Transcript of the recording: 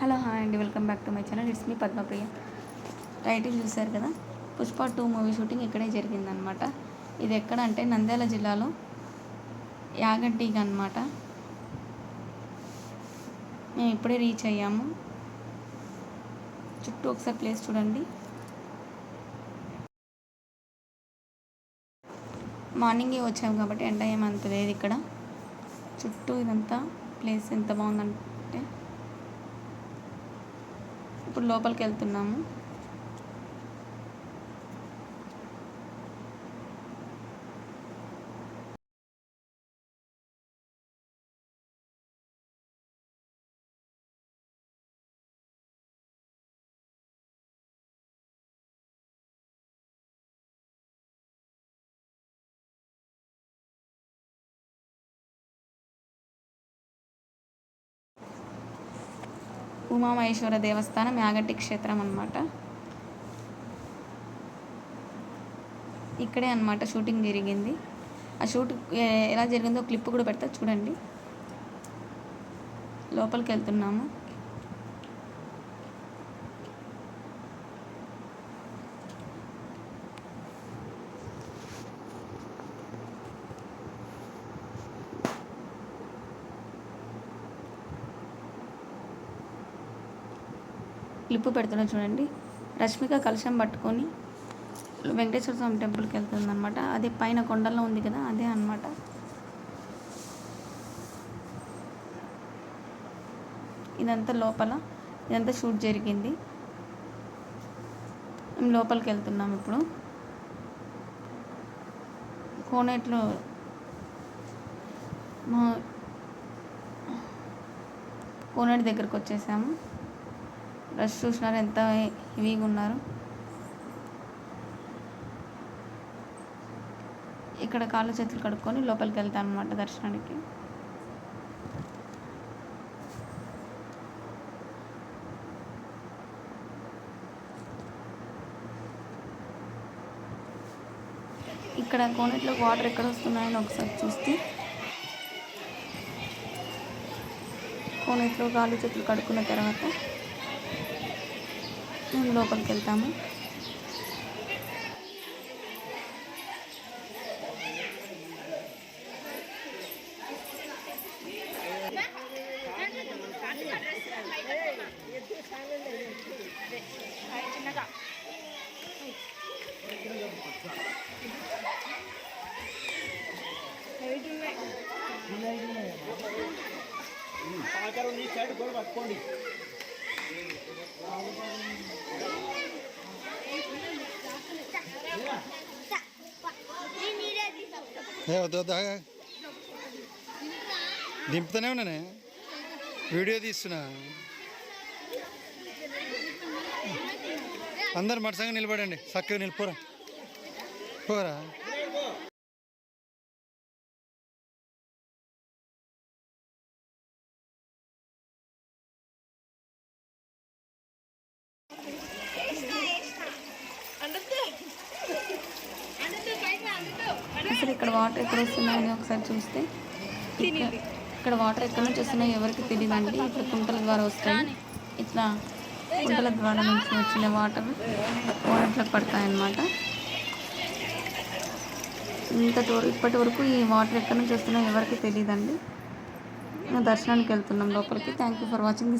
Hello hi అండి. Welcome back to my channel. It's me Padmapriya. Title చూశారు కదా? Pushpa two movie shooting ఇక్కడే జరిగిందనమాట ఇది ఎక్కడ అంటే నంద్యాల జిల్లాలో యాగంటికి అనమాట మేము ఇప్పుడే రీచ్ అయ్యాము. చుట్టూ ఒకసారి ప్లేస్ చూడండి. మార్నింగే వచ్చాము కాబట్టి ఎండ ఏమంత లేదు ఇక్కడ. చుట్టూ ఇదంతా ప్లేస్ ఎంత బాగుందంటే ఇప్పుడు లోపలికి వెళ్తున్నాము. ఉమామహేశ్వర దేవస్థానం యాగంటి క్షేత్రం అనమాట ఇక్కడే అనమాట షూటింగ్ జరిగింది. ఆ షూట్ ఎలా జరిగిందో క్లిప్ కూడా పెడతా చూడండి. లోపలికి వెళ్తున్నాము. క్లిప్ పెడుతున్నా చూడండి. రష్మిక కలశం పట్టుకొని వెంకటేశ్వర స్వామి టెంపుల్కి వెళ్తుంది అనమాట అదే పైన కొండల్లో ఉంది కదా అదే అనమాట ఇదంతా లోపల ఇదంతా షూట్ జరిగింది. మేము లోపలికి వెళ్తున్నాం ఇప్పుడు. కోనేట్లో మా కోనేటి దగ్గరకు వచ్చేసాము. రష్ చూసినారు ఎంత హెవీగా ఉన్నారు. ఇక్కడ కాళ్ళు చేతులు కడుక్కొని లోపలికి వెళ్తాను అనమాట దర్శనానికి. ఇక్కడ కోనేట్లో వాటర్ ఎక్కడ వస్తున్నాయని ఒకసారి చూస్తే. కోనేట్లో కాళ్ళు చేతులు కడుక్కున్న తర్వాత లోపలికి వెళ్తాము ఆకారం ఈ సైడ్ కూడా పట్టుకోండి దింపుతూనే ఉన్నానే. వీడియో తీస్తున్నా. అందరు మటసంగా నిలబడండి. చక్కగా నిలిపోరా పోరా. అసలు ఇక్కడ వాటర్ ఎక్కడ వస్తున్నాయని ఒకసారి చూస్తే ఇక్కడ- వాటర్ ఎక్కడ నుంచి వస్తున్నాయో ఎవరికి తెలియదండి ఇక్కడ కుంటల ద్వారా వస్తాయి. ఇట్లా కుంటల ద్వారా నుంచి వచ్చిన వాటర్ కోనట్లకు పడతాయన్నమాట. ఇంత దూరం ఇప్పటి వరకు ఈ వాటర్ ఎక్కడి నుంచి వస్తున్నాయో ఎవరికి తెలియదండి దర్శనానికి వెళ్తున్నాం లోపలికి. Thank you for watching